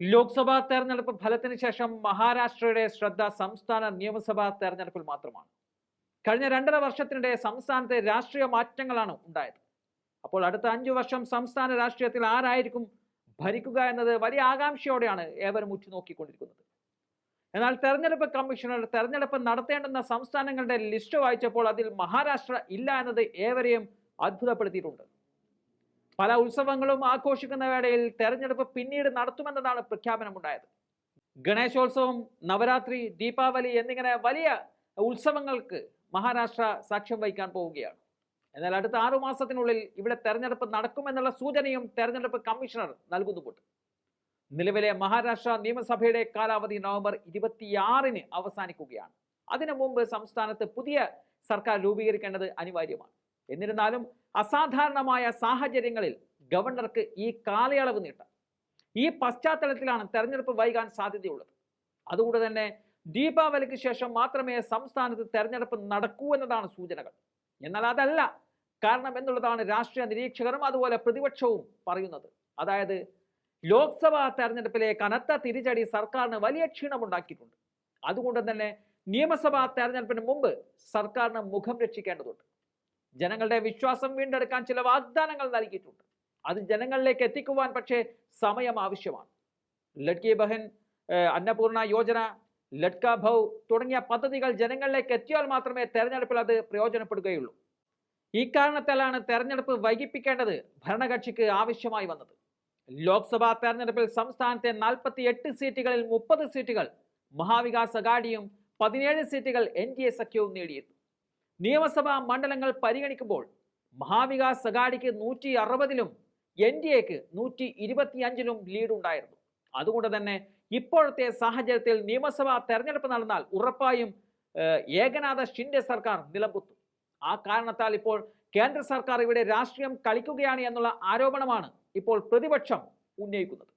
ലോക്സഭാ തെരഞ്ഞെടുപ്പ് ഫലത്തിന് ശേഷം മഹാരാഷ്ട്രയുടെ ശ്രദ്ധ സംസ്ഥാന നിയമസഭാ തെരഞ്ഞെടുപ്പിൽ മാത്രമാണ്. കഴിഞ്ഞ രണ്ടര വർഷത്തിനിടെ സംസ്ഥാനത്തെ രാഷ്ട്രീയ മാറ്റങ്ങളാണ് ഉണ്ടായത്. അപ്പോൾ അടുത്ത അഞ്ചു വർഷം സംസ്ഥാന രാഷ്ട്രീയത്തിൽ ആരായിരിക്കും ഭരിക്കുക എന്നത് വലിയ ആകാംക്ഷയോടെയാണ് ഏവരും ഉറ്റുനോക്കിക്കൊണ്ടിരിക്കുന്നത്. എന്നാൽ തെരഞ്ഞെടുപ്പ് കമ്മീഷണർ തെരഞ്ഞെടുപ്പ് നടത്തേണ്ടുന്ന സംസ്ഥാനങ്ങളുടെ ലിസ്റ്റ് വായിച്ചപ്പോൾ അതിൽ മഹാരാഷ്ട്ര ഇല്ല എന്നത് ഏവരെയും അത്ഭുതപ്പെടുത്തിയിട്ടുണ്ട്. പല ഉത്സവങ്ങളും ആഘോഷിക്കുന്ന വേളയിൽ തെരഞ്ഞെടുപ്പ് പിന്നീട് നടത്തുമെന്നതാണ് പ്രഖ്യാപനമുണ്ടായത്. ഗണേശോത്സവം നവരാത്രി ദീപാവലി എന്നിങ്ങനെ വലിയ ഉത്സവങ്ങൾക്ക് മഹാരാഷ്ട്ര സാക്ഷ്യം വഹിക്കാൻ പോവുകയാണ്. എന്നാൽ അടുത്ത ആറു മാസത്തിനുള്ളിൽ ഇവിടെ തെരഞ്ഞെടുപ്പ് നടക്കുമെന്നുള്ള സൂചനയും തെരഞ്ഞെടുപ്പ് കമ്മീഷണർ നൽകുന്നുമുണ്ട്. നിലവിലെ മഹാരാഷ്ട്ര നിയമസഭയുടെ കാലാവധി നവംബർ ഇരുപത്തിയാറിന് അവസാനിക്കുകയാണ്. അതിനു മുമ്പ് സംസ്ഥാനത്ത് പുതിയ സർക്കാർ രൂപീകരിക്കേണ്ടത് അനിവാര്യമാണ്. എന്നിരുന്നാലും അസാധാരണമായ സാഹചര്യങ്ങളിൽ ഗവർണർക്ക് ഈ കാലയളവ് നീട്ടാം ഈ പശ്ചാത്തലത്തിലാണ് തെരഞ്ഞെടുപ്പ് വൈകാൻ സാധ്യതയുള്ളത്. അതുകൊണ്ട് തന്നെ ദീപാവലിക്ക് ശേഷം മാത്രമേ സംസ്ഥാനത്ത് തെരഞ്ഞെടുപ്പ് നടക്കൂ എന്നതാണ് സൂചനകൾ. എന്നാൽ അതല്ല കാരണം എന്നുള്ളതാണ് രാഷ്ട്രീയ നിരീക്ഷകരും അതുപോലെ പ്രതിപക്ഷവും പറയുന്നത്. അതായത് ലോക്സഭാ തെരഞ്ഞെടുപ്പിലെ കനത്ത തിരിച്ചടി സർക്കാരിന് വലിയ ക്ഷീണമുണ്ടാക്കിയിട്ടുണ്ട്. അതുകൊണ്ട് തന്നെ നിയമസഭാ തെരഞ്ഞെടുപ്പിന് മുമ്പ് സർക്കാരിന് മുഖം രക്ഷിക്കേണ്ടതുണ്ട്. ജനങ്ങളുടെ വിശ്വാസം വീണ്ടെടുക്കാൻ ചില വാഗ്ദാനങ്ങൾ നൽകിയിട്ടുണ്ട്. അത് ജനങ്ങളിലേക്ക് എത്തിക്കുവാൻ പക്ഷേ സമയം ആവശ്യമാണ്. ലഡ്കി ബഹൻ അന്നപൂർണ യോജന ലഡ്ക ഭൗ തുടങ്ങിയ പദ്ധതികൾ ജനങ്ങളിലേക്ക് എത്തിയാൽ മാത്രമേ തെരഞ്ഞെടുപ്പിൽ അത് പ്രയോജനപ്പെടുകയുള്ളൂ. ഈ കാരണത്താലാണ് തെരഞ്ഞെടുപ്പ് വൈകിപ്പിക്കേണ്ടത് ഭരണകക്ഷിക്ക് ആവശ്യമായി വന്നത്. ലോക്സഭാ തെരഞ്ഞെടുപ്പിൽ സംസ്ഥാനത്തെ നാൽപ്പത്തി എട്ട് സീറ്റുകളിൽ മുപ്പത് സീറ്റുകൾ മഹാവികാസ് അഗാഡിയും പതിനേഴ് സീറ്റുകൾ എൻ ഡി എ സഖ്യവും നേടിയിരുന്നു. നിയമസഭാ മണ്ഡലങ്ങൾ പരിഗണിക്കുമ്പോൾ മഹാവികാസ് അഗാഡിക്ക് നൂറ്റി അറുപതിലും എൻ ഡി എക്ക് നൂറ്റി ഇരുപത്തിയഞ്ചിലും ലീഡ് ഉണ്ടായിരുന്നു അതുകൊണ്ട് തന്നെ ഇപ്പോഴത്തെ സാഹചര്യത്തിൽ നിയമസഭാ തെരഞ്ഞെടുപ്പ് നടന്നാൽ ഉറപ്പായും ഏകനാഥ ഷിൻഡെ സർക്കാർ നിലംപൊത്തും. ആ കാരണത്താൽ ഇപ്പോൾ കേന്ദ്ര സർക്കാർ ഇവിടെ രാഷ്ട്രീയം കളിക്കുകയാണ് എന്നുള്ള ആരോപണമാണ് ഇപ്പോൾ പ്രതിപക്ഷം ഉന്നയിക്കുന്നത്.